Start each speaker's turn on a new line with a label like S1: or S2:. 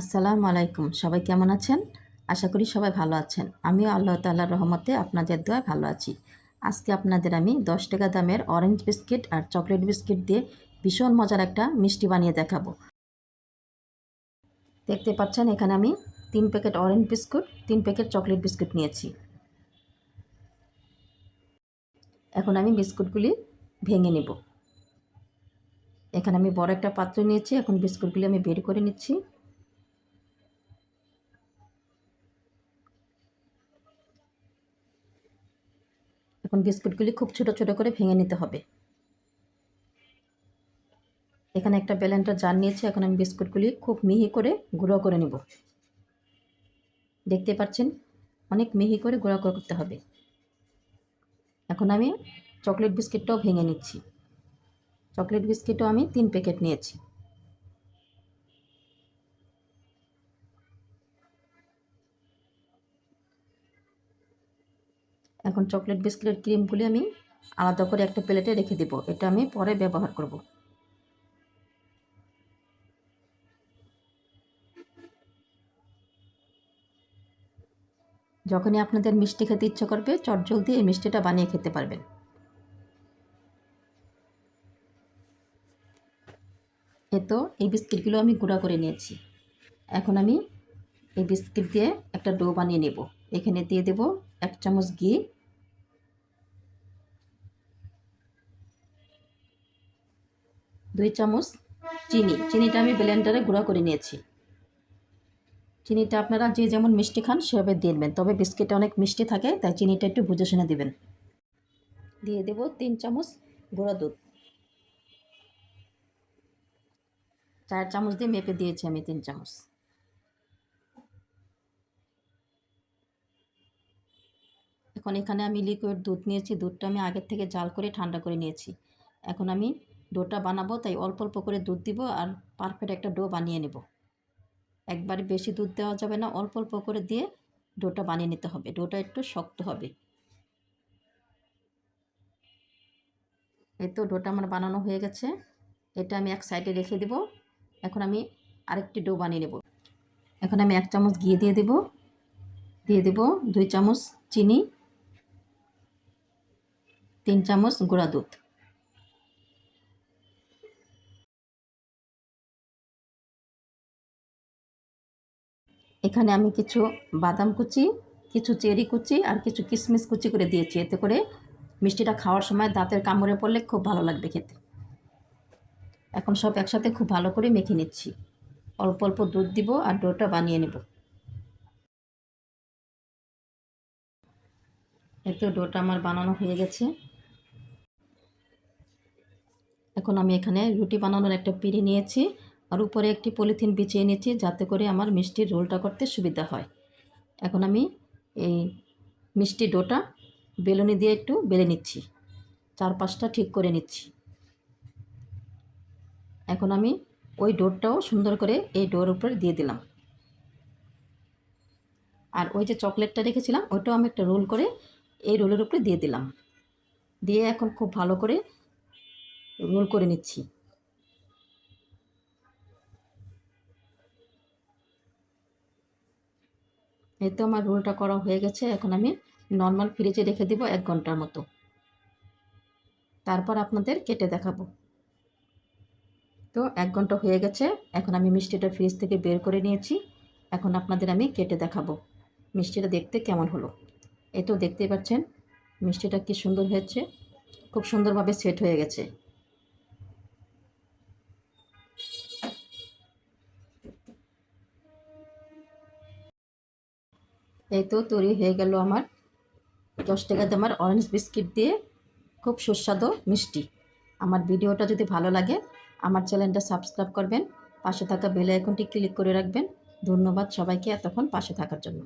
S1: আসসালামু আলাইকুম। সবাই কেমন আছেন? আশা করি সবাই ভালো আছেন। আমিও আল্লাহ তাল্লাহর রহমতে আপনাদের দোয়া ভালো আছি। আজকে আপনাদের আমি দশ টাকা দামের অরেঞ্জ বিস্কিট আর চকলেট বিস্কিট দিয়ে ভীষণ মজার একটা মিষ্টি বানিয়ে দেখাবো। দেখতে পাচ্ছেন, এখানে আমি তিন প্যাকেট অরেঞ্জ বিস্কুট তিন প্যাকেট চকলেট বিস্কুট নিয়েছি। এখন আমি বিস্কুটগুলি ভেঙে নেব। এখানে আমি বড় একটা পাত্র নিয়েছি, এখন বিস্কুটগুলি আমি বের করে নিচ্ছি। এখন বিস্কুটগুলি খুব ছোট ছোট করে ভেঙে নিতে হবে। এখানে একটা ব্যালেন্টার জার নিয়েছি, এখন আমি বিস্কুটগুলি খুব মিহি করে গুঁড়ো করে নেব। দেখতে পাচ্ছেন, অনেক মিহি করে গুঁড়ো করতে হবে। এখন আমি চকলেট বিস্কিটটাও ভেঙে নিচ্ছি। চকলেট বিস্কিটও আমি তিন প্যাকেট নিয়েছি। এখন চকলেট বিস্কিটের ক্রিমগুলি আমি আলাদা করে একটা প্লেটে রেখে দেবো। এটা আমি পরে ব্যবহার করব। যখনই আপনাদের মিষ্টি খেতে ইচ্ছে করবে, চটজলদি এই মিষ্টিটা বানিয়ে খেতে পারবেন। এ তো এই বিস্কিটগুলো আমি গুঁড়া করে নিয়েছি। এখন আমি এই বিস্কিট দিয়ে একটা ডো বানিয়ে নেব। এখানে দিয়ে দেব এক চামচ ঘি দুই চামচ চিনি। চিনিটা আমি ব্লেন্ডারে গুঁড়া করে নিয়েছি। চিনিটা আপনারা যে যেমন মিষ্টি খান, সেভাবে দিয়ে দেবেন তবে বিস্কিটটা অনেক মিষ্টি থাকে, তাই চিনিটা একটু বুঝে শুনে দেবেন। দিয়ে দেব তিন চামচ গুঁড়া দুধ। চার চামচ দিয়ে মেপে দিয়েছি আমি তিন চামচ। এখন এখানে আমি লিকুইড দুধ নিয়েছি, দুধটা আমি আগের থেকে জাল করে ঠান্ডা করে নিয়েছি। এখন আমি ডোটা বানাবো, তাই অল্প অল্প করে দুধ দিব আর পারফেক্ট একটা ডো বানিয়ে নেব। একবারে বেশি দুধ দেওয়া যাবে না, অল্প অল্প করে দিয়ে ডোটা বানিয়ে নিতে হবে। ডোটা একটু শক্ত হবে। এই তো ডোটা আমার বানানো হয়ে গেছে। এটা আমি এক সাইডে রেখে দেব। এখন আমি আরেকটি ডো বানিয়ে নেব। এখন আমি এক চামচ ঘি দিয়ে দেব। দিয়ে দেব দুই চামচ চিনি। তিন চামচ গুঁড়া দুধ। এখানে আমি কিছু বাদাম কুচি, কিছু চেরি কুচি আর কিছু কিশমিশ কুচি করে দিয়েছি। এতে করে মিষ্টিটা খাওয়ার সময় দাঁতের কামড়ে পড়লে খুব ভালো লাগবে খেতে। এখন সব একসাথে খুব ভালো করে মেখে নিচ্ছি। অল্প অল্প দুধ দিব আর ডোটা বানিয়ে নেব। এতে ডোটা আমার বানানো হয়ে গেছে। এখন আমি এখানে রুটি বানানোর একটা পিড়ি নিয়েছি আর উপরে একটি পলিথিন বিছিয়ে নিয়েছি যাতে করে আমার মিষ্টির রোলটা করতে সুবিধা হয়। এখন আমি এই মিষ্টি ডোটা বেলুনি দিয়ে একটু বেলে নিচ্ছি, চারপাশটা ঠিক করে নিচ্ছি। এখন আমি ওই ডোরটাও সুন্দর করে এই ডোর উপরে দিয়ে দিলাম। আর ওই যে চকলেটটা রেখেছিলাম ওইটাও আমি একটা রোল করে এই রোলের উপরে দিয়ে দিলাম। দিয়ে এখন খুব ভালো করে রোল করে নিচ্ছি। এই তো আমার রোলটা করা হয়ে গেছে। এখন আমি নর্মাল ফ্রিজে রেখে দিব এক ঘণ্টার মতো। তারপর আপনাদের কেটে দেখাবো। তো এক ঘণ্টা হয়ে গেছে। এখন আমি মিষ্টিটা ফ্রিজ থেকে বের করে নিয়েছি। এখন আপনাদের আমি কেটে দেখাবো। মিষ্টিটা দেখতে কেমন হলো? এই তো দেখতেই পাচ্ছেন, মিষ্টিটা কি সুন্দর হয়েছে। খুব সুন্দরভাবে সেট হয়ে গেছে। এই তো তৈরি হয়ে গেল আমার দশ টাকা দামের অরেঞ্জ বিস্কিট দিয়ে খুব সুস্বাদু, মিষ্টি। আমার ভিডিওটা যদি ভালো লাগে, আমার চ্যানেলটা সাবস্ক্রাইব করবেন, পাশে থাকা বেল আইকনটি ক্লিক করে রাখবেন। ধন্যবাদ সবাইকে এতক্ষণ পাশে থাকার জন্য।